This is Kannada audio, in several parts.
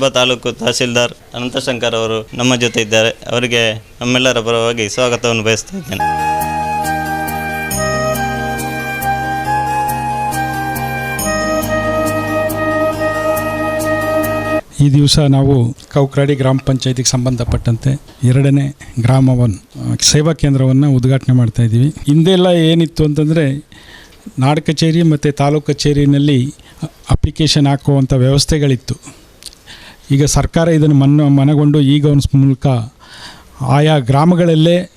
ಕಡಬ ತಾಲೂಕು ತಹಸೀಲ್ದಾರ್ ಅನಂತಶಂಕರ್ ಅವರು ನಮ್ಮ ಜೊತೆ ಇದ್ದಾರೆ. ಅವರಿಗೆ ನಮ್ಮೆಲ್ಲರ ಪರವಾಗಿ ಸ್ವಾಗತವನ್ನು ಬಯಸ್ತಾ ಇದ್ದೇನೆ. ಈ ದಿವಸ ನಾವು ಕೌಕ್ರಾಡಿ ಗ್ರಾಮ ಪಂಚಾಯತಿಗೆ ಸಂಬಂಧಪಟ್ಟಂತೆ ಎರಡನೇ ಗ್ರಾಮವನ್ನು ಸೇವಾ ಕೇಂದ್ರವನ್ನು ಉದ್ಘಾಟನೆ ಮಾಡ್ತಾ ಇದ್ದೀವಿ. ಹಿಂದೆಲ್ಲ ಏನಿತ್ತು ಅಂತಂದರೆ ನಾಡು ಕಚೇರಿ ಮತ್ತು ತಾಲೂಕು ಕಚೇರಿನಲ್ಲಿ ಅಪ್ಲಿಕೇಶನ್ ಹಾಕುವಂಥ ವ್ಯವಸ್ಥೆಗಳಿತ್ತು. ಈಗ ಸರ್ಕಾರ ಇದನ್ನು ಮನ್ನ ಮನಗೊಂಡು ಈಗ ಮೂಲಕ ಆಯಾ ಗ್ರಾಮಗಳಲ್ಲೇ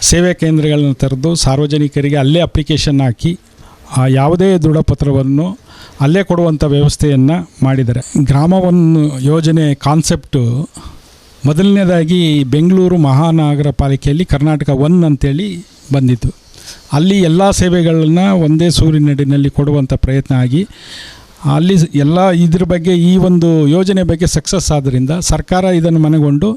ಸೇವೆ ಕೇಂದ್ರಗಳನ್ನು ತೆರೆದು ಸಾರ್ವಜನಿಕರಿಗೆ ಅಲ್ಲೇ ಅಪ್ಲಿಕೇಶನ್ ಹಾಕಿ, ಆ ಯಾವುದೇ ದೃಢಪತ್ರವನ್ನು ಅಲ್ಲೇ ಕೊಡುವಂಥ ವ್ಯವಸ್ಥೆಯನ್ನು ಮಾಡಿದ್ದಾರೆ. ಗ್ರಾಮವನ್ನು ಯೋಜನೆ ಕಾನ್ಸೆಪ್ಟು ಮೊದಲನೇದಾಗಿ ಬೆಂಗಳೂರು ಮಹಾನಗರ ಪಾಲಿಕೆಯಲ್ಲಿ ಕರ್ನಾಟಕ ಒನ್ ಅಂತೇಳಿ ಬಂದಿತ್ತು. ಅಲ್ಲಿ ಎಲ್ಲ ಸೇವೆಗಳನ್ನು ಒಂದೇ ಸೂರಿನಡಿನಲ್ಲಿ ಕೊಡುವಂಥ ಪ್ರಯತ್ನ ಆಗಿ ಅಲ್ಲಿ ಎಲ್ಲ ಇದ್ರ ಬಗ್ಗೆ ಈ ಒಂದು ಯೋಜನೆ ಬಗ್ಗೆ ಸಕ್ಸಸ್ ಆದ್ದರಿಂದ ಸರ್ಕಾರ ಇದನ್ನು ಮನೆಗೊಂಡು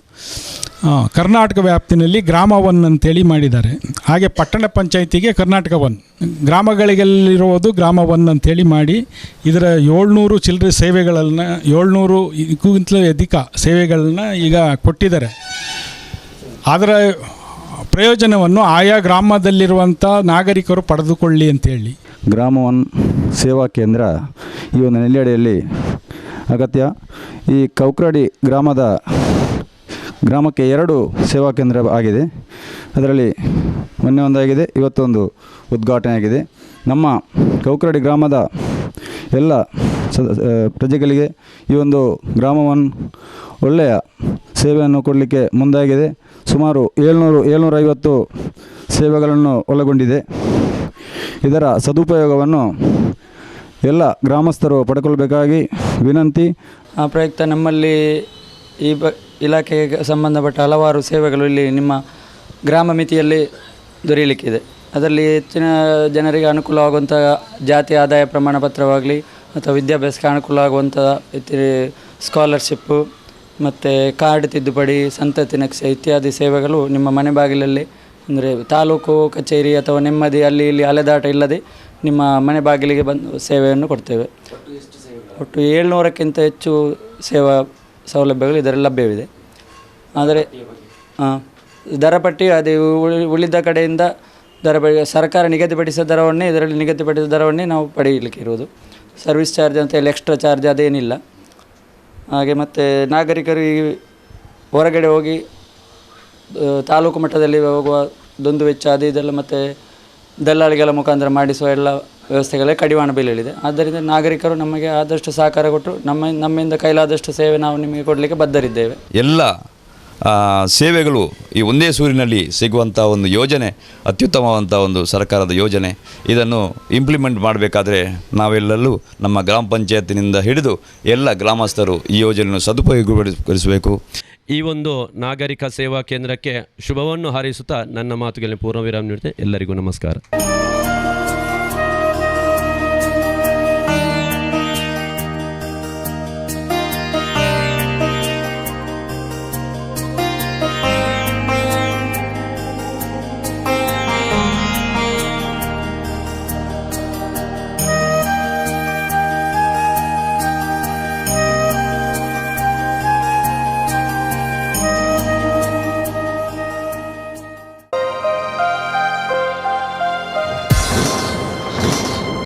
ಕರ್ನಾಟಕ ವ್ಯಾಪ್ತಿನಲ್ಲಿ ಗ್ರಾಮ ಒನ್ ಅಂತೇಳಿ ಮಾಡಿದ್ದಾರೆ. ಹಾಗೆ ಪಟ್ಟಣ ಪಂಚಾಯಿತಿಗೆ ಕರ್ನಾಟಕ ಒನ್ ಗ್ರಾಮಗಳಿಗೆಲ್ಲಿರುವುದು ಗ್ರಾಮ ಒನ್ ಅಂತೇಳಿ ಮಾಡಿ, ಇದರ ಏಳ್ನೂರು ಚಿಲ್ಲರೆ ಸೇವೆಗಳನ್ನು, ಏಳ್ನೂರು ಇದಕ್ಕಿಂತಲೂ ಅಧಿಕ ಸೇವೆಗಳನ್ನ ಈಗ ಕೊಟ್ಟಿದ್ದಾರೆ. ಅದರ ಪ್ರಯೋಜನವನ್ನು ಆಯಾ ಗ್ರಾಮದಲ್ಲಿರುವಂಥ ನಾಗರಿಕರು ಪಡೆದುಕೊಳ್ಳಿ ಅಂತೇಳಿ. ಗ್ರಾಮ ಒನ್ ಸೇವಾ ಕೇಂದ್ರ ಈ ಒಂದು ನೆಲೆಯಡಿಯಲ್ಲಿ ಅಗತ್ಯ. ಈ ಕೌಕ್ರಾಡಿ ಗ್ರಾಮದ ಗ್ರಾಮಕ್ಕೆ ಎರಡು ಸೇವಾ ಕೇಂದ್ರ ಆಗಿದೆ. ಅದರಲ್ಲಿ ಮೊನ್ನೆ ಒಂದಾಗಿದೆ, ಇವತ್ತೊಂದು ಉದ್ಘಾಟನೆ ಆಗಿದೆ. ನಮ್ಮ ಕೌಕ್ರಾಡಿ ಗ್ರಾಮದ ಎಲ್ಲ ಪ್ರಜೆಗಳಿಗೆ ಈ ಒಂದು ಗ್ರಾಮವನ್ನು ಒಳ್ಳೆಯ ಸೇವೆಯನ್ನು ಕೊಡಲಿಕ್ಕೆ ಮುಂದಾಗಿದೆ. ಸುಮಾರು ಏಳ್ನೂರು, ಏಳ್ನೂರೈವತ್ತು ಸೇವೆಗಳನ್ನು ಒಳಗೊಂಡಿದೆ. ಇದರ ಸದುಪಯೋಗವನ್ನು ಎಲ್ಲ ಗ್ರಾಮಸ್ಥರು ಪಡ್ಕೊಳ್ಬೇಕಾಗಿ ವಿನಂತಿ. ಆ ಪ್ರಯುಕ್ತ ನಮ್ಮಲ್ಲಿ ಈ ಬ ಇಲಾಖೆಗೆ ಸಂಬಂಧಪಟ್ಟ ಹಲವಾರು ಸೇವೆಗಳು ಇಲ್ಲಿ ನಿಮ್ಮ ಗ್ರಾಮ ಮಿತಿಯಲ್ಲಿ ದೊರೆಯಲಿಕ್ಕಿದೆ. ಅದರಲ್ಲಿ ಹೆಚ್ಚಿನ ಜನರಿಗೆ ಅನುಕೂಲವಾಗುವಂಥ ಜಾತಿ ಆದಾಯ ಪ್ರಮಾಣ ಪತ್ರವಾಗಲಿ ಅಥವಾ ವಿದ್ಯಾಭ್ಯಾಸಕ್ಕೆ ಅನುಕೂಲ ಆಗುವಂಥ ಸ್ಕಾಲರ್ಶಿಪ್ಪು ಮತ್ತು ಕಾರ್ಡ್ ತಿದ್ದುಪಡಿ ಸಂತತಿ ನಕ್ಷೆ ಇತ್ಯಾದಿ ಸೇವೆಗಳು ನಿಮ್ಮ ಮನೆ ಬಾಗಿಲಲ್ಲಿ ಅಂದರೆ ತಾಲೂಕು, ಕಚೇರಿ ಅಥವಾ ನೆಮ್ಮದಿ, ಅಲ್ಲಿ ಇಲ್ಲಿ ಅಲೆದಾಟ ಇಲ್ಲದೆ ನಿಮ್ಮ ಮನೆ ಬಾಗಿಲಿಗೆ ಬಂದು ಸೇವೆಯನ್ನು ಕೊಡ್ತೇವೆ. ಒಟ್ಟು ಏಳ್ನೂರಕ್ಕಿಂತ ಹೆಚ್ಚು ಸೇವಾ ಸೌಲಭ್ಯಗಳು ಇದರಲ್ಲಿ ಲಭ್ಯವಿದೆ. ಆದರೆ ದರಪಟ್ಟಿ, ಅದೇ ಉಳಿ- ಉಳಿದ ಕಡೆಯಿಂದ ದರ ಸರ್ಕಾರ ನಿಗದಿಪಡಿಸಿದ ದರವನ್ನೇ, ಇದರಲ್ಲಿ ನಿಗದಿಪಡಿಸಿದ ದರವನ್ನೇ ನಾವು ಪಡೆಯಲಿಕ್ಕೆ ಇರುವುದು. ಸರ್ವಿಸ್ ಚಾರ್ಜ್ ಅಂತ ಹೇಳಿ ಎಕ್ಸ್ಟ್ರಾ ಚಾರ್ಜ್ ಅದೇನಿಲ್ಲ. ಹಾಗೆ ಮತ್ತು ನಾಗರಿಕರು ಹೊರಗಡೆ ಹೋಗಿ ತಾಲೂಕು ಮಟ್ಟದಲ್ಲಿ ಹೋಗುವ ದೊಂದು ವೆಚ್ಚ ಅದು ಇದೆಲ್ಲ ಮತ್ತು ದಲ್ಲಾಳಿಗಳ ಮುಖಾಂತರ ಮಾಡಿಸುವ ಎಲ್ಲ ವ್ಯವಸ್ಥೆಗಳೇ ಕಡಿವಾಣ ಬೆಲೆಯಲ್ಲಿದೆ ಆದ್ದರಿಂದ ನಾಗರಿಕರು ನಮಗೆ ಆದಷ್ಟು ಸಹಕಾರ ಕೊಟ್ಟು ನಮ್ಮ, ನಮ್ಮಿಂದ ಕೈಲಾದಷ್ಟು ಸೇವೆ ನಾವು ನಿಮಗೆ ಕೊಡಲಿಕ್ಕೆ ಬದ್ಧರಿದ್ದೇವೆ. ಎಲ್ಲ ಸೇವೆಗಳು ಈ ಒಂದೇ ಸೂರಿನಲ್ಲಿ ಸಿಗುವಂಥ ಒಂದು ಯೋಜನೆ ಅತ್ಯುತ್ತಮವಾದಂಥ ಒಂದು ಸರ್ಕಾರದ ಯೋಜನೆ. ಇದನ್ನು ಇಂಪ್ಲಿಮೆಂಟ್ ಮಾಡಬೇಕಾದ್ರೆ ನಾವೆಲ್ಲರೂ ನಮ್ಮ ಗ್ರಾಮ ಪಂಚಾಯತಿನಿಂದ ಹಿಡಿದು ಎಲ್ಲ ಗ್ರಾಮಸ್ಥರು ಈ ಯೋಜನೆಯನ್ನು ಸದುಪಯೋಗಪಡಿಸಬೇಕು ಈ ಒಂದು ನಾಗರಿಕ ಸೇವಾ ಕೇಂದ್ರಕ್ಕೆ ಶುಭವನ್ನು ಹಾರೈಸುತ್ತಾ ನನ್ನ ಮಾತುಗಳಿಗೆ ಪೂರ್ಣ ವಿರಾಮ ನೀಡುತ್ತೆ ಎಲ್ಲರಿಗೂ ನಮಸ್ಕಾರ.